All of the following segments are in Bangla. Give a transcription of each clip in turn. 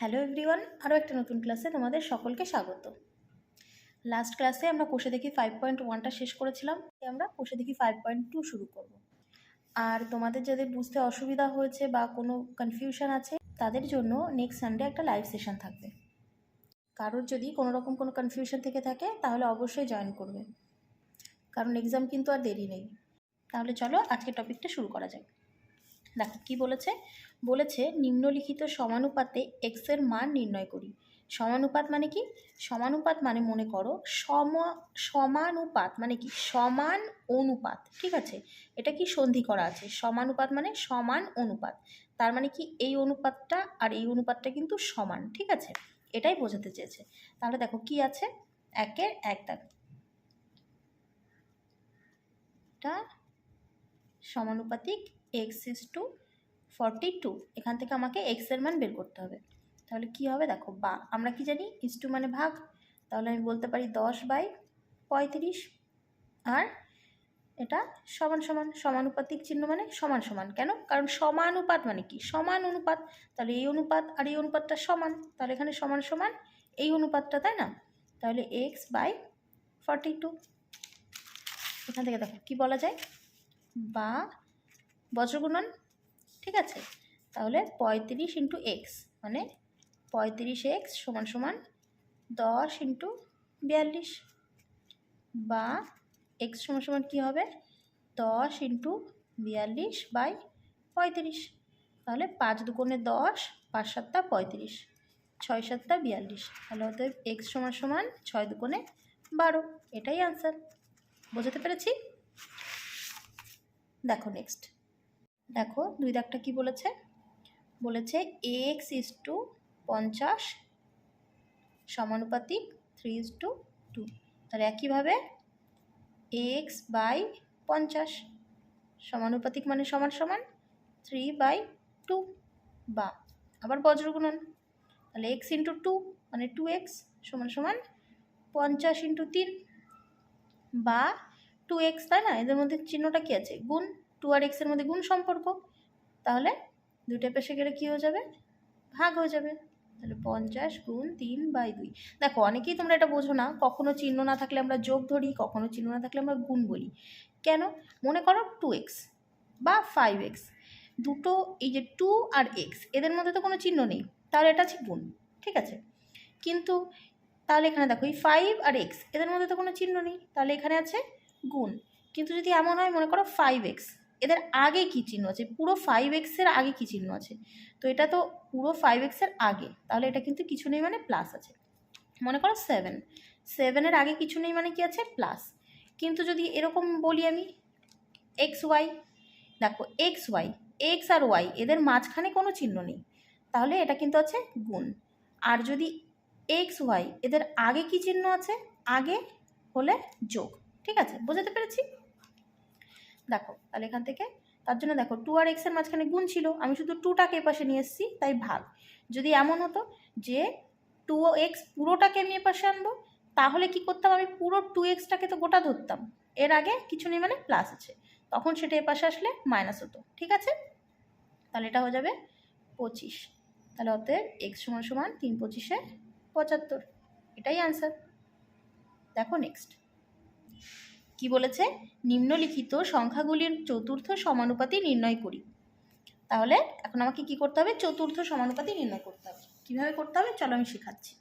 হ্যালো এভরিওয়ান আরও একটা নতুন ক্লাসে তোমাদের সকলকে স্বাগত। লাস্ট ক্লাসে আমরা কোষে দেখি ফাইভ পয়েন্ট ওয়ানটা শেষ করেছিলাম আমরা কোষে দেখি ফাইভ পয়েন্ট টু শুরু করব। আর তোমাদের যাদের বুঝতে অসুবিধা হয়েছে বা কোনো কনফিউশন আছে, তাদের জন্য নেক্সট সানডে একটা লাইভ সেশন থাকবে। কারোর যদি কোনো রকম কোনো কনফিউশন থেকে থাকে, তাহলে অবশ্যই জয়েন করবে। কারণ এক্সাম কিন্তু আর দেরি নেই। তাহলে চলো আজকে টপিকটা শুরু করা যাক। দেখো কি বলেছে? বলেছে, নিম্নলিখিত সমানুপাতে এক্সের মান নির্ণয় করি। সমানুপাত মানে কি? সমানুপাত মানে মনে করো, সম, সমানুপাত মানে কি? সমান অনুপাত, ঠিক আছে? এটা কি সন্ধি করা আছে? সমানুপাত মানে সমান অনুপাত। তার মানে কি? এই অনুপাতটা আর এই অনুপাতটা কিন্তু সমান, ঠিক আছে? এটাই বোঝাতে চেয়েছে। তাহলে দেখো কি আছে? একের এক দাগ সমানুপাতিক X is to forty two এখান থেকে আমাকে এক্সের মান বের করতে হবে। তাহলে কি হবে দেখো, বা আমরা কি জানি ইস টু মানে ভাগ, তাহলে আমি বলতে পারি দশ বাই পঁয়ত্রিশ, আর এটা সমান সমান, সমানুপাতিক চিহ্ন মানে সমান সমান। কেন? কারণ সমানুপাত মানে কি? সমান অনুপাত, তাহলে এই অনুপাত আর এই অনুপাতটা সমান, তাহলে এখানে সমান সমান এই অনুপাতটা, তাই না? তাহলে এক্স বাই ফর্টি টু এখান থেকে দেখো, কী বলা যায়? বা বজ্রগুণন ঠিক আছে? তাহলে পঁয়ত্রিশ ইন্টু এক্স মানে পঁয়ত্রিশ এক্স সমান সমান দশ ইন্টু বিয়াল্লিশ। বা এক্স সমান সমান কী হবে? দশ ইন্টু বিয়াল্লিশ বাই পঁয়ত্রিশ। তাহলে পাঁচ দুগুণে দশ, পাঁচ সাতটা পঁয়ত্রিশ, ছয় সাতটা বিয়াল্লিশ। তাহলে অতএব এক্স সমান সমান ছয় দুগুণে বারো, এটাই আনসার বোঝাতে পেরেছি? দেখো নেক্সট দেখো, দুই দাগটা কি বলেছে? বলেছে এক্স ইস টু পঞ্চাশ সমানুপাতিক থ্রি ইস টু টু তাহলে একইভাবে এক্স বাই পঞ্চাশ সমানুপাতিক মানে সমান সমান থ্রি বাই টু বা আবার বজ্রগুণন। তাহলে এক্স ইন্টু টু মানে টু এক্স সমান সমান পঞ্চাশ ইন্টু তিন বা টু এক্স তাই না? এদের মধ্যে চিহ্নটা কী আছে? গুণ টু আর এক্সের মধ্যে গুণ সম্পর্ক, তাহলে দুইটা পেশে গেলে কী হয়ে যাবে? ভাগ হয়ে যাবে। তাহলে পঞ্চাশ গুণ তিন বাই দুই। দেখো, অনেকেই তোমরা এটা বোঝো না। কখনো চিহ্ন না থাকলে আমরা যোগ ধরি, কখনো চিহ্ন না থাকলে আমরা গুণ বলি। কেন? মনে করো টু এক্স বা ফাইভ এক্স দুটো এই যে টু আর এক্স এদের মধ্যে তো কোনো চিহ্ন নেই। তাহলে এটা আছে গুণ, ঠিক আছে? কিন্তু তাহলে এখানে দেখো, এই ফাইভ আর এক্স এদের মধ্যে তো কোনো চিহ্ন নেই। তাহলে এখানে আছে গুণ। কিন্তু যদি এমন হয়, মনে করো ফাইভ এক্স এদের আগে কী চিহ্ন আছে? পুরো ফাইভ এক্সের আগে কী চিহ্ন আছে? তো এটা তো পুরো ফাইভ এক্সের আগে। তাহলে এটা কিন্তু কিছু নেই মানে প্লাস আছে। মনে করো সেভেন সেভেনের আগে কিছু নেই মানে কি আছে? প্লাস কিন্তু যদি এরকম বলি আমি এক্স ওয়াই দেখো এক্স ওয়াই এক্স আর ওয়াই এদের মাঝখানে কোনো চিহ্ন নেই। তাহলে এটা কিন্তু আছে গুণ। আর যদি এক্স ওয়াই এদের আগে কি চিহ্ন আছে? আগে হলে যোগ। ঠিক আছে? বোঝাতে পেরেছি? দেখো, তাহলে এখান থেকে, তার জন্য দেখো টু আর এক্সের মাঝখানে গুণ ছিল, আমি শুধু টুটাকে এপাশে নিয়ে এসেছি, তাই ভাগ। যদি এমন হতো যে টু এক্স পুরোটাকে আমি এপাশে আনব, তাহলে কি করতাম? আমি পুরো টু এক্সটাকে তো গোটা ধরতাম। এর আগে কিছু নেই মানে প্লাস আছে। তখন সেটা এপাশে আসলে মাইনাস হতো, ঠিক আছে? তাহলে এটা হয়ে যাবে পঁচিশ। তাহলে অতএব এক্স সমান সমান তিন পঁচিশে পঁচাত্তর। এটাই আনসার দেখো নেক্সট কি বলেছে? নিম্নলিখিত সংখ্যাগুলির চতুর্থ সমানুপাতি নির্ণয় করি। তাহলে এখন আমাকে কি করতে হবে? চতুর্থ সমানুপাতি নির্ণয় করতে হবে। কীভাবে করতে হবে? চলো আমি শেখাচ্ছি।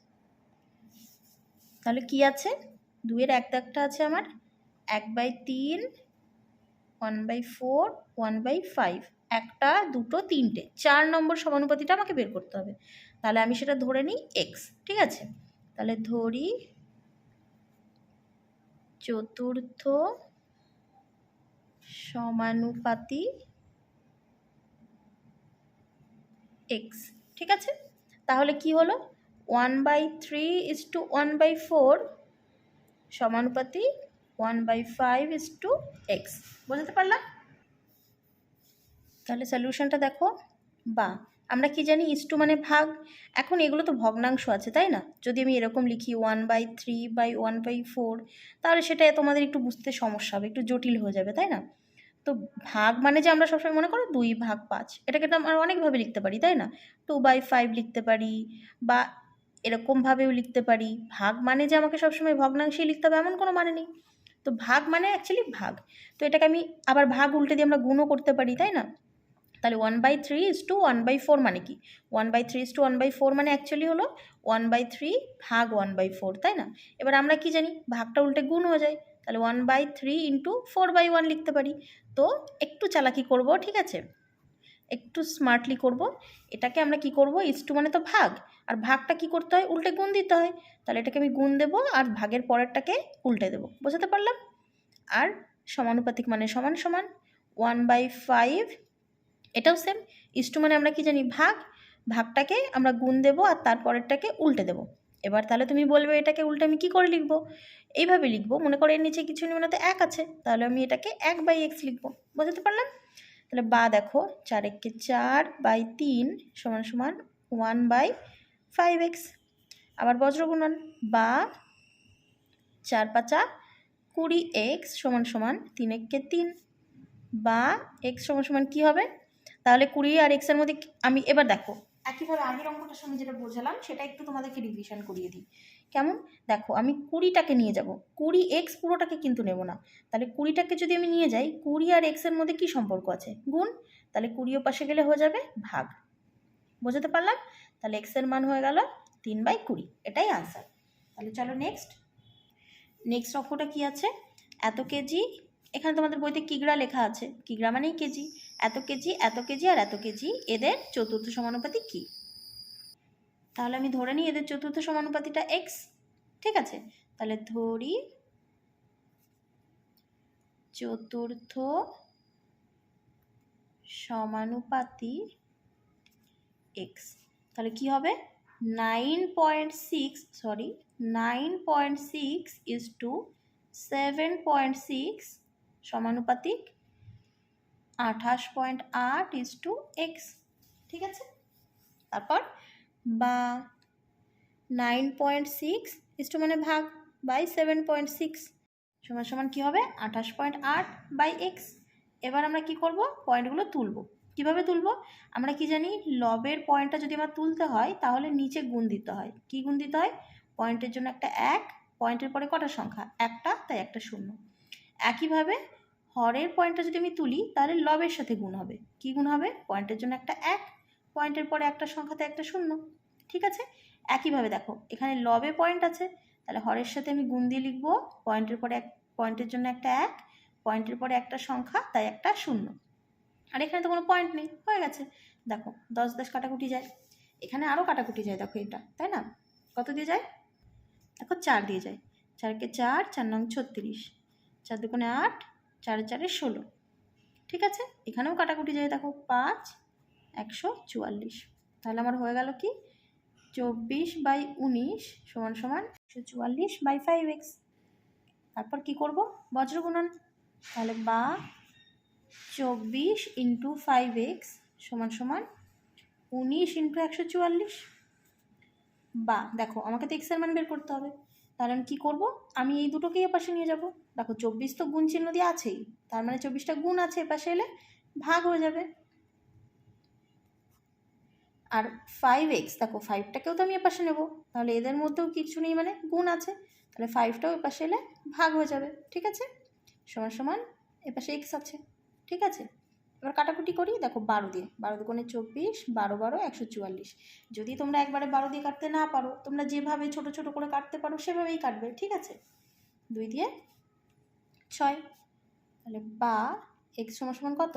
তাহলে কি আছে? দুইয়ের এক দাগটা আছে আমার। এক বাই তিন, one by four, one by five. একটা, দুটো, তিনটে। চার নম্বর সমানুপাতিটা আমাকে বের করতে হবে। তাহলে আমি সেটা ধরে নিই এক্স। ঠিক আছে? তাহলে ধরি চতুর্থ সমানুপাতি এক্স ঠিক আছে? তাহলে কি হলো? One by three is to one by four সমানুপাতি one by five is to X বুঝতে পারলাম? তাহলে সলিউশনটা দেখো, বা আমরা কি জানি ইস টু মানে ভাগ? এখন এগুলো তো ভগ্নাংশ আছে, তাই না? যদি আমি এরকম লিখি one by three by one by four তাহলে সেটা তোমাদের একটু বুঝতে সমস্যা হবে, একটু জটিল হয়ে যাবে, তাই না? তো ভাগ মানে যে আমরা সবসময় মনে করো দুই ভাগ পাঁচ, এটাকে তো আমরা অনেকভাবে লিখতে পারি, তাই না? টু বাই ফাইভ লিখতে পারি বা এরকমভাবেও লিখতে পারি। ভাগ মানে যে আমাকে সবসময় ভগ্নাংশে লিখতে হবে, এমন কোনো মানে নেই। তো ভাগ মানে অ্যাকচুয়ালি ভাগ। তো এটাকে আমি আবার ভাগ উল্টে দিয়ে আমরা গুণও করতে পারি, তাই না? তাহলে one by three is to one by four মানে কি? One by three is to one by four মানে অ্যাকচুয়ালি হলো ওয়ান বাই থ্রি ভাগ ওয়ান বাই ফোর তাই না? এবার আমরা কি জানি? ভাগটা উল্টে গুণ হয়ে যায়। তাহলে one by three into four by one লিখতে পারি। তো একটু চালাকি করব, ঠিক আছে? একটু স্মার্টলি করব। এটাকে আমরা কি করব? ইস টু মানে তো ভাগ। আর ভাগটা কি করতে হয়? উল্টে গুণ দিতে হয়। তাহলে এটাকে আমি গুণ দেবো আর ভাগের পরেরটাকে উল্টে দেবো। বোঝাতে পারলাম? আর সমানুপাতিক মানে সমান সমান ওয়ান বাই ফাইভ এটাও সেম ইস্টু মানে আমরা কি জানি, ভাগ, ভাগটাকে আমরা গুণ দেবো আর তারপরেরটাকে উল্টে দেবো। এবার তাহলে তুমি বলবে এটাকে উল্টে আমি কী করে লিখব? এইভাবে লিখব, মনে করো এর নিচে কিছু নেই মানে তো এক আছে, তাহলে আমি এটাকে এক বাই এক্স লিখব। বোঝাতে পারলাম? তাহলে বা দেখো, চার একে চার বাই তিন সমান সমান ওয়ান বাই ফাইভ এক্স আবার বজ্রগুণন, বা চার পাঁচা কুড়ি এক্স সমান সমান তিন একে তিন। বা এক্স সমান সমান কী হবে? তাহলে কুড়ি আর এক্সের মধ্যে আমি এবার দেখো। একইভাবে আগের অঙ্কটার সঙ্গে যেটা বোঝালাম সেটা একটু তোমাদেরকে রিভিশন করিয়ে দিই। কেমন? দেখো আমি কুড়িটাকে নিয়ে যাব। কুড়ি এক্স পুরোটাকে কিন্তু নেব না। তাহলে কুড়িটাকে যদি আমি নিয়ে যাই কুড়ি আর এক্সের মধ্যে কি সম্পর্ক আছে? গুণ। তাহলে কুড়িও পাশে গেলে হয়ে যাবে ভাগ। বোঝাতে পারলাম? তাহলে এক্সের মান হয়ে গেল তিন বাই কুড়ি। এটাই আনসার তাহলে চলো নেক্সট নেক্সট অঙ্কটা কি আছে? এত কেজি। এখানে তোমাদের বইতে কিগ্রা লেখা আছে। কিগ্রা মানেই কেজি। এত কেজি এত কেজি আর এত কেজি, এদের চতুর্থ সমানুপাতি কি? তাহলে আমি ধরে নিই এদের চতুর্থ সমানুপাতিটা এক্স ঠিক আছে? তাহলে ধরি চতুর্থ সমানুপাতি এক্স তাহলে কি হবে? Nine point six, sorry, nine point six is to seven point six সমানুপাতিক আঠাশ পয়েন্ট আট ইজ টু এক্স ঠিক আছে? তারপর বা nine point six is to মানে ভাগ বাই সেভেন পয়েন্ট সিক্স সমান সমান কী হবে? আঠাশ পয়েন্ট আট বাই এক্স এবার আমরা কি করব? পয়েন্টগুলো তুলব। কীভাবে তুলব? আমরা কি জানি, লবের পয়েন্টটা যদি আমার তুলতে হয়, তাহলে নিচে গুণ দিতে হয়। কি গুণ দিতে হয়? পয়েন্টের জন্য একটা এক, পয়েন্টের পরে কটা সংখ্যা? একটা, তাই একটা শূন্য। একইভাবে হরের পয়েন্টটা যদি আমি তুলি, তাহলে লবের সাথে গুণ হবে। কি গুণ হবে? পয়েন্টের জন্য একটা এক, পয়েন্টের পরে একটা সংখ্যাতে একটা শূন্য। ঠিক আছে? একইভাবে দেখো, এখানে লবে পয়েন্ট আছে, তাহলে হরের সাথে আমি গুণ দিয়ে লিখব, পয়েন্টের পরে এক, পয়েন্টের জন্য একটা এক, পয়েন্টের পরে একটা সংখ্যা, তাই একটা শূন্য। আর এখানে তো কোনো পয়েন্ট নেই, হয়ে গেছে। দেখো, দশ দশ কাটাকুটি যায়। এখানে আরও কাটাকুটি যায়, দেখো এটা, তাই না? কত দিয়ে যায়? দেখো, চার দিয়ে যায়। চারকে চার চার নং ছত্রিশ। চার দুগুণে আট চার চারে ষোলো। ঠিক আছে? এখানেও কাটাকুটি যায়। দেখো, পাঁচ, একশো চুয়াল্লিশ। তাহলে আমার হয়ে গেল কি? চব্বিশ বাই উনিশ সমান সমান একশো চুয়াল্লিশ বাই ফাইভ এক্স তারপর কি করব? বজ্রগুণন। তাহলে বা চব্বিশ ইন্টু ফাইভ এক্স সমান সমান উনিশ ইন্টু একশো চুয়াল্লিশ। বা, দেখো, আমাকে তো এক্সের মান বের করতে হবে। তাহলে আমি কী করব? আমি এই দুটোকেই এপাশে নিয়ে যাব। দেখো চব্বিশ তো গুণ চিহ্ন দিয়ে আছেই। তার মানে চব্বিশটা গুণ আছে এপাশে এলে ভাগ হয়ে যাবে। আর ফাইভ এক্স দেখো ফাইভটাকেও তো আমি এপাশে নেব। তাহলে এদের মধ্যেও কিছু নেই মানে গুণ আছে। তাহলে ফাইভটাও এপাশে এলে ভাগ হয়ে যাবে। ঠিক আছে? সমান সমান এপাশে এক্স আছে। ঠিক আছে? এবার কাটাকুটি করি, দেখো বারো দিয়ে বারো দুগুণে চব্বিশ, বারো বারো, একশো চুয়াল্লিশ। যদি তোমরা একবারে বারো দিয়ে কাটতে না পারো, তোমরা যেভাবে ছোট ছোট করে কাটতে পারো, সেভাবেই কাটবে, ঠিক আছে? দুই দিয়ে ছয়। তাহলে বা এক্স সমান সমান কত?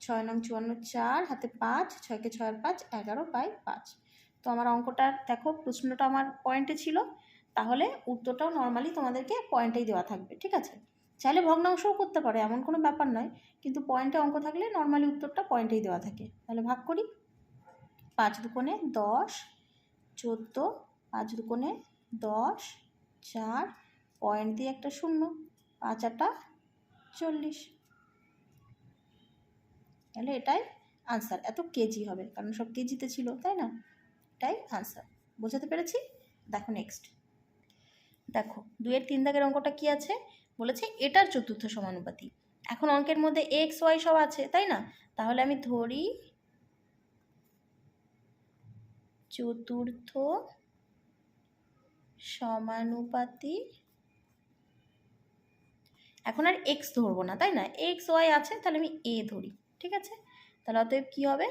ছয় নং চুয়ান্ন চার, হাতে পাঁচ, ছয়কে ছয় পাঁচ, এগারো বাই পাঁচ। তো আমার অঙ্কটা, দেখো, প্রশ্নটা আমার পয়েন্টে ছিল। তাহলে উত্তরটাও নর্মালি তোমাদেরকে পয়েন্টেই দেওয়া থাকবে, ঠিক আছে? চাইলে ভগ্নাংশও করতে পারো, এমন কোনো ব্যাপার নয়। কিন্তু পয়েন্টে অঙ্ক থাকলে নর্মালি উত্তরটা পয়েন্টেই দেওয়া থাকে। তাহলে ভাগ করি। পাঁচ দুকোণে দশ, চোদ্দ, পাঁচ দুকোণে দশ, চার, পয়েন্ট দিয়ে একটা শূন্য, পাঁচ আটা চল্লিশ। তাহলে এটাই আনসার এত কেজি হবে, কারণ সব কেজিতে ছিল, তাই না? এটাই আনসার বোঝাতে পেরেছি? দেখো নেক্সট দেখো দুয়ের তিন দাগের অঙ্কটা কি আছে? বলেছে এটার চতুর্থ সমানুপাতি। এখন অঙ্কের মধ্যে এক্স ওয়াই সব আছে, তাই না? তাহলে আমি ধরি চতুর্থ সমানুপাতি। এখন আর এক্স ধরবো না, তাই না? এক্স ওয়াই আছে, তাহলে আমি এ ধরি, ঠিক আছে? তাহলে অতএব কী হবে?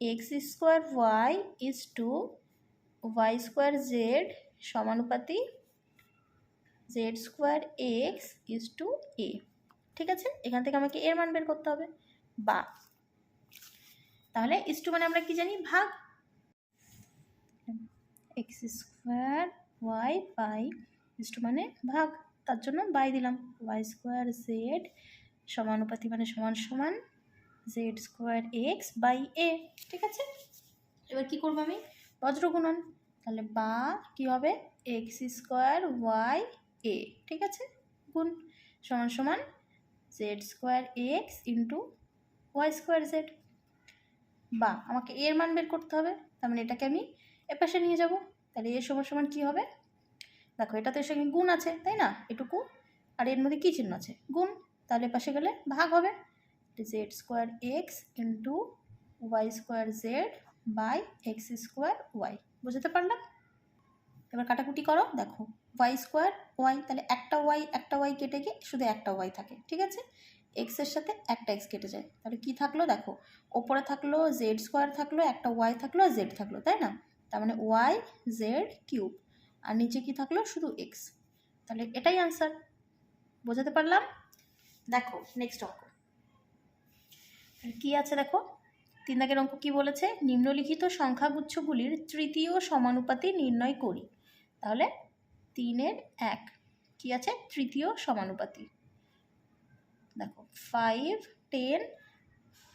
X square y is to y square z সমানুপাতি z square x is to a ঠিক আছে? এখান থেকে আমাকে এর মান বের করতে হবে। বা। তাহলে ইস টু মানে আমরা কি জানি? ভাগ। X square y by is to মানে ভাগ। তার জন্য বাই দিলাম। ওয়াই স্কোয়ার জেড সমানুপাতি মানে সমান সমান z square x by a ঠিক আছে? এবার কি করব আমি? বজ্র গুণন তাহলে বা কি হবে? এক্স স্কোয়ার ওয়াই এ ঠিক আছে? গুণ সমান সমান z square x into y square z বা আমাকে এর মান বের করতে হবে, তার মানে এটাকে আমি এপাশে নিয়ে যাব। তাহলে এর সমান সমান কী হবে? দেখো এটা তো এর সঙ্গে গুণ আছে, তাই না? এটুকু। আর এর মধ্যে কী চিহ্ন আছে? গুণ। তাহলে পাশে গেলে ভাগ হবে। Z square x into y square z by x square y বুঝতে পারলাম? এবার কাটাকুটি করো, দেখো। ওয়াই স্কোয়ার ওয়াই তাহলে একটা ওয়াই একটা ওয়াই কেটে গিয়ে শুধু একটা ওয়াই থাকে, ঠিক আছে? এক্সের সাথে একটা এক্স কেটে যায়। তাহলে কি থাকল? দেখো, ওপরে থাকল জেড স্কোয়ার থাকল, একটা ওয়াই থাকল আর জেড থাকল, তাই না? তার মানে ওয়াই জেড কিউব আর নিচে কি থাকল? শুধু এক্স তাহলে এটাই আনসার বোঝাতে পারলাম? দেখো নেক্সট অঙ্ক। কি আছে দেখো? তিন দাগের অঙ্ক কি বলেছে? নিম্নলিখিত সংখ্যাগুচ্ছগুলির তৃতীয় সমানুপাতি নির্ণয় করি। তাহলে তিনের এক। কি আছে? তৃতীয় সমানুপাতি। দেখো ফাইভ টেন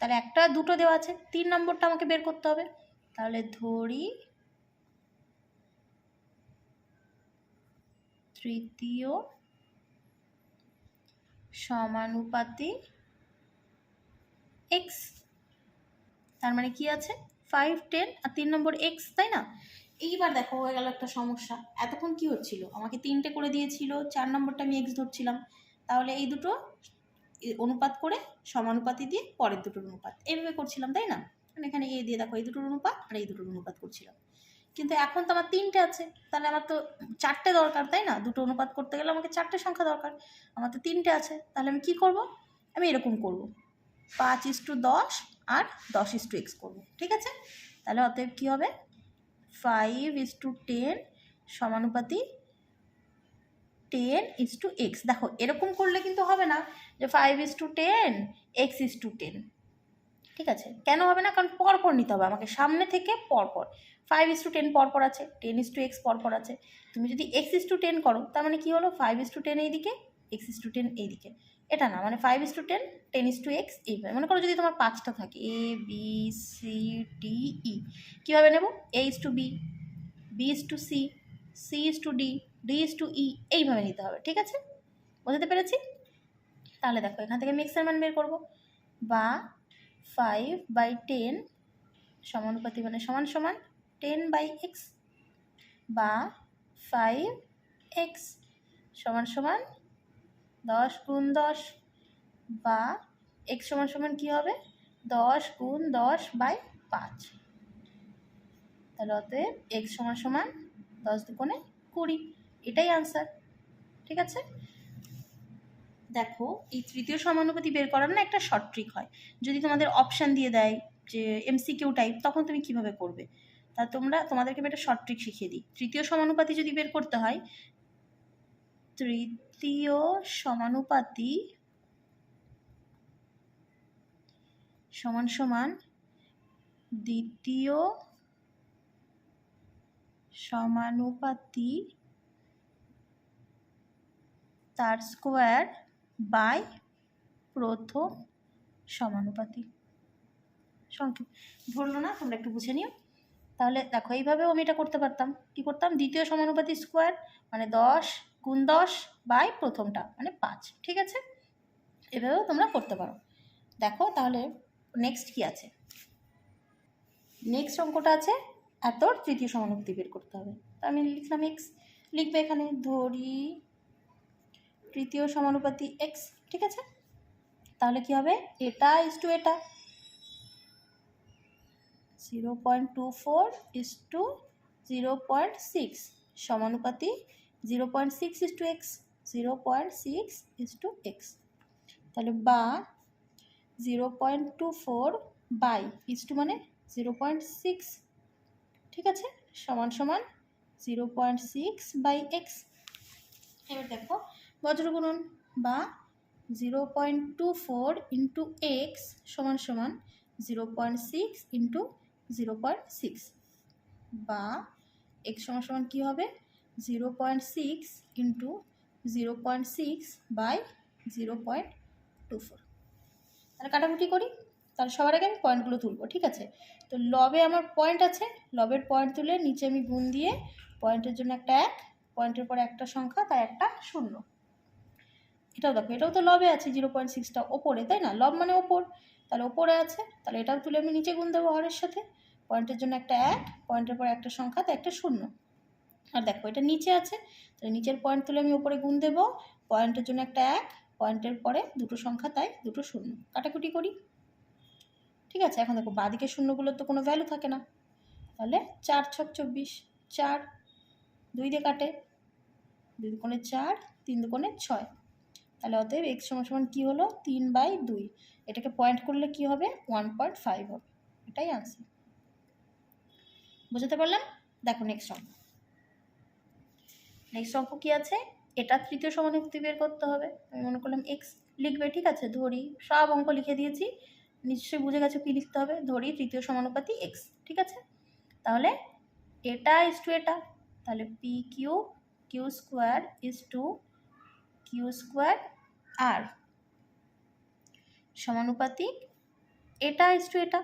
তাহলে একটা, দুটো দেওয়া আছে। তিন নম্বরটা আমাকে বের করতে হবে। তাহলে ধরি, তৃতীয় সমানুপাতি এক্স তার মানে কি আছে? ফাইভ টেন আর তিন নম্বর এক্স তাই না? এইবার দেখো হয়ে গেল একটা সমস্যা। এতক্ষণ কি হচ্ছিল? আমাকে তিনটে করে দিয়েছিল, চার নম্বরটা আমি এক্স ধরছিলাম। তাহলে এই দুটো অনুপাত করে সমানুপাতি দিয়ে পরের দুটোর অনুপাত। এইভাবে করছিলাম, তাই না? মানে এখানে এ দিয়ে দেখো, এই দুটোর অনুপাত আর এই দুটোর অনুপাত করছিলাম। কিন্তু এখন তো আমার তিনটে আছে। তাহলে আমার তো চারটে দরকার, তাই না? দুটো অনুপাত করতে গেলে আমাকে চারটে সংখ্যা দরকার। আমার তো তিনটে আছে। তাহলে আমি কি করব? আমি এরকম করব। পাঁচ ইস টু দশ আর দশ ইস টু এক্স করব। ঠিক আছে? তাহলে অতএব কী হবে? ফাইভ ইস টু টেন সমানুপাতি টেন ইস টু এক্স দেখো, এরকম করলে কিন্তু হবে না যে five is to ten x is to ten ঠিক আছে? কেন হবে না? কারণ পরপর নিতে হবে আমাকে। সামনে থেকে পরপর। ফাইভ ইস টু টেন পরপর আছে টেন ইস টু এক্স পরপর আছে। তুমি যদি এক্স ইস টু টেন করো, তার মানে কী হলো? ফাইভ ইস টু টেন এইদিকে এক্স ইস টু টেন এইদিকে। এটা না মানে five is to ten ten is to x এইভাবে মনে করো যদি তোমার পাঁচটা থাকে a b c d e কীভাবে নেব? A is to b b is to c c is to d d is to e এইভাবে নিতে হবে, ঠিক আছে? বোঝাতে পেরেছি? তাহলে দেখো, এখান থেকে মিক্সার মান বের করব। বা ফাইভ বাই টেন সমানুপাতি মানে সমান সমান টেন বাই এক্স বা ফাইভ এক্স সমান সমান দশ গুণ দশ বা এক্স সমান সমান কী হবে? দশ গুণ দশ বাই পাঁচ। তাহলে অতএব এক্স সমান সমান দশ দুগুণে কুড়ি। এটাই আনসার ঠিক আছে? দেখো, এই তৃতীয় সমানুপাতি বের করার না একটা শর্ট ট্রিক হয়। যদি তোমাদের অপশান দিয়ে দেয় যে এমসিকিউ টাইপ তখন তুমি কীভাবে করবে? তা তোমরা, তোমাদেরকে আমি একটা শর্ট ট্রিক শিখিয়ে দিই। তৃতীয় সমানুপাতি যদি বের করতে হয় তৃতীয় সমানুপাতি সমান সমান দ্বিতীয় সমানুপাতি তার স্কোয়ার বাই প্রথম সমানুপাতি। সংক্ষেপ। ধরলো না? তোমরা একটু বুঝে নিও। তাহলে দেখো, এইভাবেও আমি এটা করতে পারতাম। কি করতাম? দ্বিতীয় সমানুপাতি স্কোয়ার মানে দশ গুণ দশ বাই প্রথমটা মানে পাঁচ, ঠিক আছে? এভাবেও তোমরা করতে পারো। দেখো তাহলে নেক্সট কি আছে? নেক্সট অঙ্কটা আছে এত তৃতীয় সমানুপাতি বের করতে হবে। তা আমি লিখলাম এক্স লিখবে এখানে ধরি তৃতীয় সমানুপাতি এক্স ঠিক আছে? তাহলে কি হবে? এটা ইস টু এটা। Zero point two four is to zero point six সমানুপাতি zero point six is to x, zero point six is to x. তাহলে বা zero point two four by, is to মানে জিরো পয়েন্ট সিক্স। ঠিক আছে? সমান সমান zero point six by x. এবার দেখো বজ্র গুণন বা zero point two four into x সমান সমান zero point six into zero point six. বা এক্স সমান সমান কী হবে? Zero point six into zero point six by zero point two four তাহলে কাটাকুটি করি? তাহলে সবার আগে আমি পয়েন্টগুলো তুলবো, ঠিক আছে? তো লবে আমার পয়েন্ট আছে, লবের পয়েন্ট তুলে নিচে আমি গুণ দিয়ে পয়েন্টের জন্য একটা এক পয়েন্টের পরে একটা সংখ্যা, তাই একটা শূন্য। এটাও দেখো, এটাও তো লবে আছে জিরো পয়েন্ট সিক্সটা ওপরে, তাই না? লব মানে ওপর। তাহলে ওপরে আছে, তাহলে এটাও তুলে আমি নিচে গুণ দেবো হরের সাথে। পয়েন্টের জন্য একটা এক পয়েন্টের পরে একটা সংখ্যা, তাই একটা শূন্য। আর দেখো, এটা নিচে আছে। তাহলে নিচের পয়েন্ট তুলে আমি ওপরে গুণ দেবো। পয়েন্টের জন্য একটা এক পয়েন্টের পরে দুটো সংখ্যা, তাই দুটো শূন্য। কাটাকুটি করি। ঠিক আছে, এখন দেখো, বাদিকে শূন্যগুলোর তো কোনো ভ্যালু থাকে না। তাহলে চার ছক চব্বিশ, চার দুই দিয়ে কাটে। দুই দুকোণে চার, তিন দুকোণে ছয়। তাহলে অতএব এক্স সমান সমান কী হলো? তিন বাই দুই। এটাকে পয়েন্ট করলে কি হবে? ওয়ান পয়েন্ট ফাইভ হবে। এটাই আনসার বুঝতে পারলাম? দেখো নেক্সট অঙ্ক নেক্সট অঙ্ক কী আছে? এটা তৃতীয় সমানুক্তি বের করতে হবে। আমি মনে করলাম এক্স লিখবে, ঠিক আছে? ধরি, সব অঙ্ক লিখে দিয়েছি। নিশ্চয়ই বুঝে গেছো কী লিখতে হবে? ধরি তৃতীয় সমানুপাতি এক্স ঠিক আছে? তাহলে এটা ইস টু এটা। তাহলে p q q square is to q square r সমানুপাতিক এটা ইস টু এটা।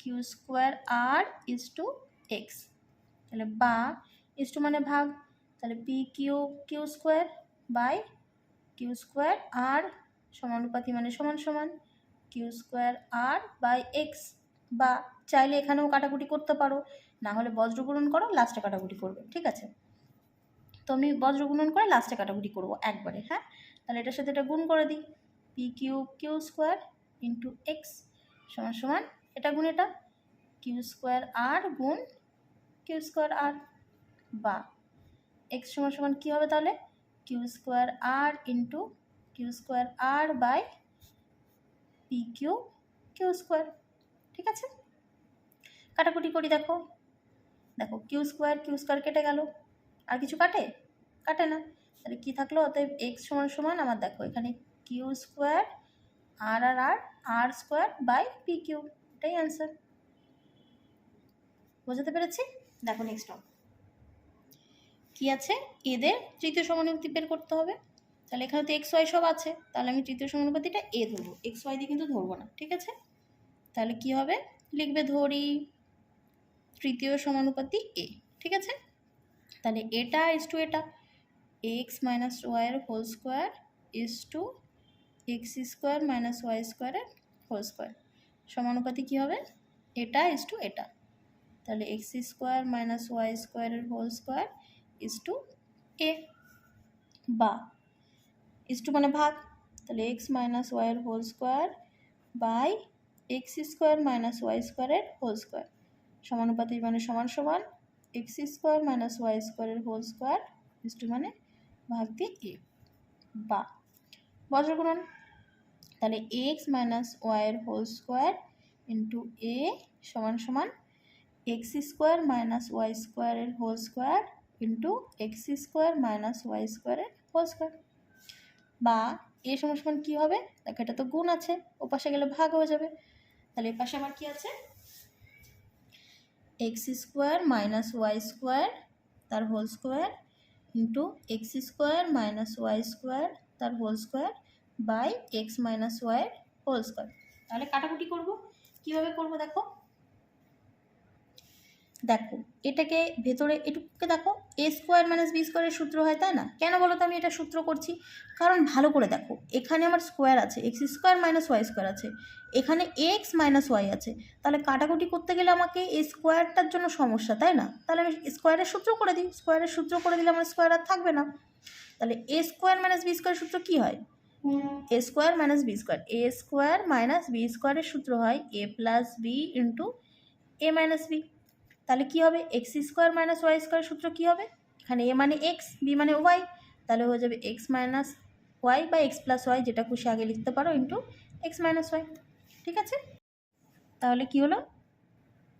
Q square r is to x তাহলে বা ইস টু মানে ভাগ। তাহলে p q q square by q square r সমানুপাতি মানে সমান সমান। Q square r by x বা চাইলে এখানেও কাটাকুটি করতে পারো। না হলে বজ্রগুণন করো লাস্টে কাটাকুটি করবে, ঠিক আছে? তো আমি বজ্রগুণন করে লাস্টে কাটাকুটি করব একবারে হ্যাঁ? তাহলে এটার সাথে এটা গুণ করে দিই। P q q square into x সমান সমান এটা গুণ এটা। কিউ স্কোয়ার আর গুণ কিউ স্কোয়ার আর বা এক্স সমান সমান কী হবে তাহলে? Q square r into q square r by p q q square ঠিক আছে? কাটাকুটি করি দেখো। দেখো কিউ স্কোয়ার কিউ স্কোয়ার কেটে গেল। আর কিছু কাটে? কাটে না। তাহলে কী থাকল? অতএব এক্স সমান সমান আমার দেখো, এখানে q square r r r r square by p q এটাই অ্যান্সার বোঝাতে পেরেছি? দেখো নেক্সট অঙ্ক কী আছে? এদের তৃতীয় সমানুপাতি বের করতে হবে। তাহলে এখানে তো এক্স ওয়াই সব আছে। তাহলে আমি তৃতীয় সমানুপাতিটা এ ধরবো। এক্স ওয়াই দিয়ে কিন্তু ধরবো না, ঠিক আছে? তাহলে কি হবে? লিখবে ধরি তৃতীয় সমানুপাতি এ ঠিক আছে? তাহলে এটা ইস টু এটা। এক্স মাইনাস ওয়াইয়ের whole square is to x square minus y স্কোয়ারের হোল স্কোয়ার সমানুপাতি কী হবে? এটা ইস টু এটা। তাহলে এক্স স্কোয়ার মাইনাস ওয়াই স্কোয়ারের whole square is to a বা ইস টু মানে ভাগ। তাহলে এক্স মাইনাস ওয়াইয়ের whole square by x square minus y স্কোয়ারের হোল স্কোয়ার সমানুপাতি মানে সমান সমান এক্স স্কোয়ার মাইনাস ওয়াই স্কোয়ারের হোল স্কোয়ার ইস টু মানে ভাগ দিয়ে এ বা। বজ্রগুণন। তাহলে এক্স মাইনাস ওয়াইয়ের হোল স্কোয়ার ইন্টু এ সমান সমান এক্স স্কোয়ার মাইনাস ওয়াই স্কোয়ারের whole square into x square minus y স্কোয়ারের হোল স্কোয়ার বা এ সমান সমান কী হবে? দেখো, এটা তো গুণ আছে। ও পাশে গেলে ভাগ হয়ে যাবে। তাহলে এ পাশে আমার কী আছে? X square minus y square তার whole square into x square minus y square তার whole square by x minus ওয়াইয়ের হোল স্কোয়ার তাহলে কাটাকুটি করব। কীভাবে করব দেখো? দেখো, এটাকে ভেতরে এটুকুকে দেখো এ স্কোয়ার মাইনাস বি স্কোয়ারের সূত্র হয়, তাই না? কেন বলো তো আমি এটা সূত্র করছি? কারণ ভালো করে দেখো, এখানে আমার স্কোয়ার আছে x square minus y square আছে, এখানে এক্স মাইনাস ওয়াই আছে, তাহলে কাটাকুটি করতে গেলে আমাকে এই স্কোয়ারটার জন্য সমস্যা, তাই না? তাহলে আমি স্কোয়ারের সূত্র করে দিই স্কোয়ারের সূত্র করে দিলে আমার স্কোয়ার আর থাকবে না। তাহলে a square minus b square সূত্র কী হয়? A square minus b square a square minus b স্কোয়ারের সূত্র হয় a plus b into a minus b তাহলে কী হবে? X square minus y square সূত্র কী হবে? এখানে এ মানে এক্স বি মানে ওয়াই তাহলে হয়ে যাবে এক্স মাইনাস ওয়াই বা এক্স প্লাস ওয়াই যেটা খুশি আগে লিখতে পারো ইন্টু এক্স মাইনাস ওয়াই ঠিক আছে? তাহলে কি হলো?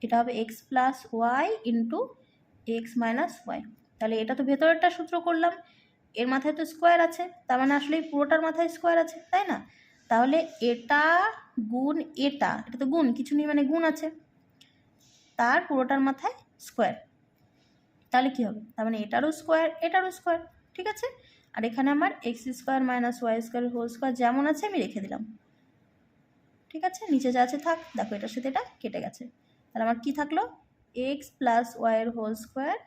এটা হবে x plus y into x minus y তাহলে এটা তো ভেতরেরটা সূত্র করলাম, এর মাথায় তো স্কোয়ার আছে, তার মানে আসলে পুরোটার মাথায় স্কোয়ার আছে, তাই না? তাহলে এটা গুণ এটা এটা তো গুণ, কিছু নেই মানে গুণ আছে। তার পুরোটার মাথায় স্কোয়ার তাহলে কি হবে? তার মানে এটারও স্কোয়ার এটারও স্কোয়ার ঠিক আছে? আর এখানে আমার x square minus y square whole square যেমন আছে আমি রেখে দিলাম। ঠিক আছে? নিচে যা আছে থাক, দেখো এটার সাথে এটা কেটে গেছে। তাহলে আমার কি থাকল? এক্স প্লাস ওয়াইয়ের whole square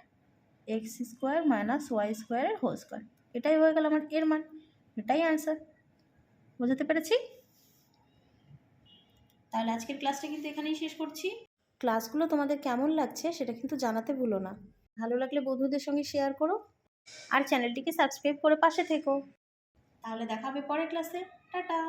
x square minus y স্কোয়ারের হোল স্কোয়ার এটাই হয়ে গেল আমার এর মান। এটাই অ্যান্সার বোঝাতে পেরেছি? তাহলে আজকের ক্লাসটা কিন্তু এখানেই শেষ করছি। ক্লাসগুলো তোমাদের কেমন লাগছে সেটা কিন্তু জানাতে ভুলো না। ভালো লাগলে বন্ধুদের সঙ্গে শেয়ার করো আর চ্যানেলটিকে সাবস্ক্রাইব করে পাশে থেকো। তাহলে দেখা হবে পরের ক্লাসে টাটা!